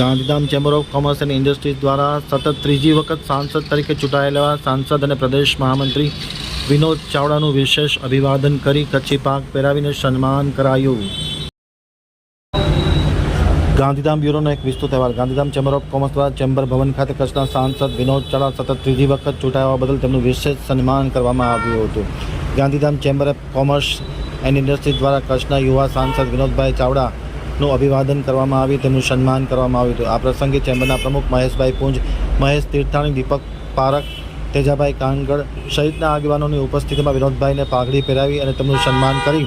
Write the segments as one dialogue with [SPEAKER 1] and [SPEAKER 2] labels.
[SPEAKER 1] Gandhidham chamber of commerce and industries દ્વારા સતત ત્રીજી વખત સાંસદ તરીકે ચૂંટાયેલા સાંસદ અને પ્રદેશ મહામંત્રી વિનોદ ચાવડાનું વિશેષ અભિવાદન કરી કચ્છી પાક પહેરાવીને સન્માન કરાયું. ગાંધીધામ બ્યુરોનો એક વિસ્તૃત અહેવાલ. ગાંધીધામ ચેમ્બર ઓફ કોમર્સ દ્વારા ચેમ્બર ભવન ખાતે કચ્છના સાંસદ વિનોદ ચાવડા સતત ત્રીજી વખત ચૂંટાયા બદલ તેમનું વિશેષ સન્માન કરવામાં આવ્યું હતું. Gandhidham chamber of commerce and industries દ્વારા કચ્છના યુવા સાંસદ વિનોદભાઈ ચાવડાનું અભિવાદન કરવામાં આવી તેમનું સન્માન કરવામાં આવ્યું હતું. આ પ્રસંગે ચેમ્બરના પ્રમુખ મહેશભાઈ પુંજ, મહેશ તીર્થાણી, દીપક પારક તેજાભાઈ કાનગડ સહિતના આગેવાનોની ઉપસ્થિતિમાં વિનોદભાઈને પાઘડી પહેરાવી અને તેમનું સન્માન કરી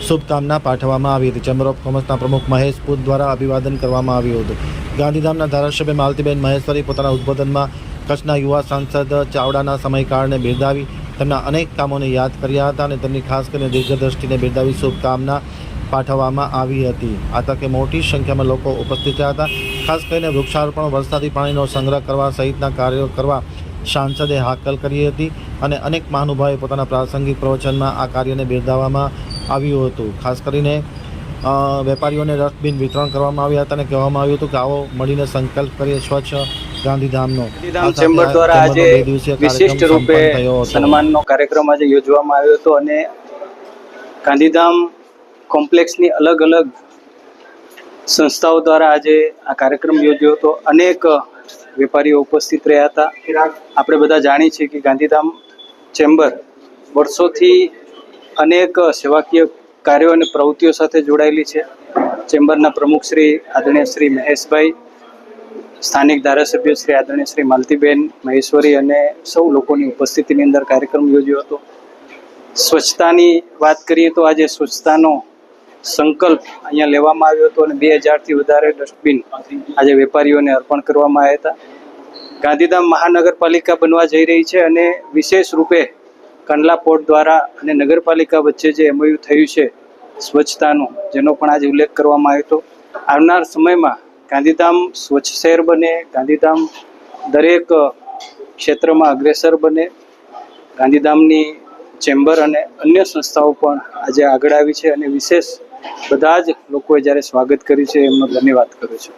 [SPEAKER 1] શુભકામના પાઠવવામાં આવી હતી. ચેમ્બર ઓફ કોમર્સના પ્રમુખ મહેશ પૂત દ્વારા અભિવાદન કરવામાં આવ્યું હતું. ગાંધીધામના ધારાસભ્ય માલતીબેન મહેશ્વરી પોતાના ઉદ્બોધનમાં કચ્છના યુવા સાંસદ ચાવડાના સમયકાળને બિરદાવી તેમના અનેક કામોને યાદ કર્યા હતા અને તેમની ખાસ કરીને દીર્ઘદ્રષ્ટિને બિરદાવી શુભકામના પાઠવવામાં આવી હતી. આ તકે મોટી સંખ્યામાં લોકો ઉપસ્થિત રહ્યા હતા. ખાસ કરીને વૃક્ષારોપણ વરસાદી પાણીનો સંગ્રહ કરવા સહિતના કાર્યો કરવા સાંસદે હાકલ કરી હતી અને અનેક મહાનુભાવે પોતાના પ્રાસંગિક પ્રવચનમાં આ કાર્યને બિરદાવવામાં આવ્યું હતું. ખાસ કરીને વેપારીઓને ડસ્ટબિન વિતરણ કરવામાં આવ્યા હતા અને કહેવામાં આવ્યું હતું કે આવો મળીને સંકલ્પ કરીએ સ્વચ્છ ગાંધીધામનો.
[SPEAKER 2] ચેમ્બર દ્વારા આજે વિશિષ્ટ રૂપે સન્માનનો કાર્યક્રમ આજે યોજવામાં આવ્યો હતો અને ગાંધીધામ કોમ્પ્લેક્સની અલગ અલગ સંસ્થાઓ દ્વારા આજે આ કાર્યક્રમ યોજ્યો હતો. અનેક વેપારીઓ ઉપસ્થિત રહ્યા હતા. આપણે બધા જાણીએ છીએ કે ગાંધીધામ ચેમ્બર વર્ષોથી અનેક સેવાકીય કાર્યો અને પ્રવૃત્તિઓ સાથે જોડાયેલી છે. ચેમ્બરના પ્રમુખ શ્રી આદરણીય શ્રી મહેશભાઈ, સ્થાનિક ધારાસભ્ય શ્રી આદરણીય શ્રી માલતીબેન મહેશ્વરી અને સૌ લોકોની ઉપસ્થિતિની અંદર કાર્યક્રમ યોજ્યો હતો. સ્વચ્છતાની વાત કરીએ તો આજે સ્વચ્છતાનો સંકલ્પ અહીંયા લેવામાં આવ્યો હતો અને બે હજારથી વધારે ડસ્ટબિન આજે વેપારીઓને અર્પણ કરવામાં આવ્યા હતા. ગાંધીધામ મહાનગરપાલિકા બનવા જઈ રહી છે અને વિશેષ રૂપે કંડલા પોર્ટ દ્વારા અને નગરપાલિકા વચ્ચે જે એમઓયુ થયું છે, સ્વચ્છતાનું, જેનો પણ આજે ઉલ્લેખ કરવામાં આવ્યો હતો. આવનાર સમયમાં ગાંધીધામ સ્વચ્છ શહેર બને, ગાંધીધામ દરેક ક્ષેત્રમાં અગ્રેસર બને, ગાંધીધામની ચેમ્બર અને અન્ય સંસ્થાઓ પણ આજે આગળ આવી છે અને વિશેષ બધા જ લોકોએ જ્યારે સ્વાગત કર્યું છે એમનો ધન્યવાદ કરું છું.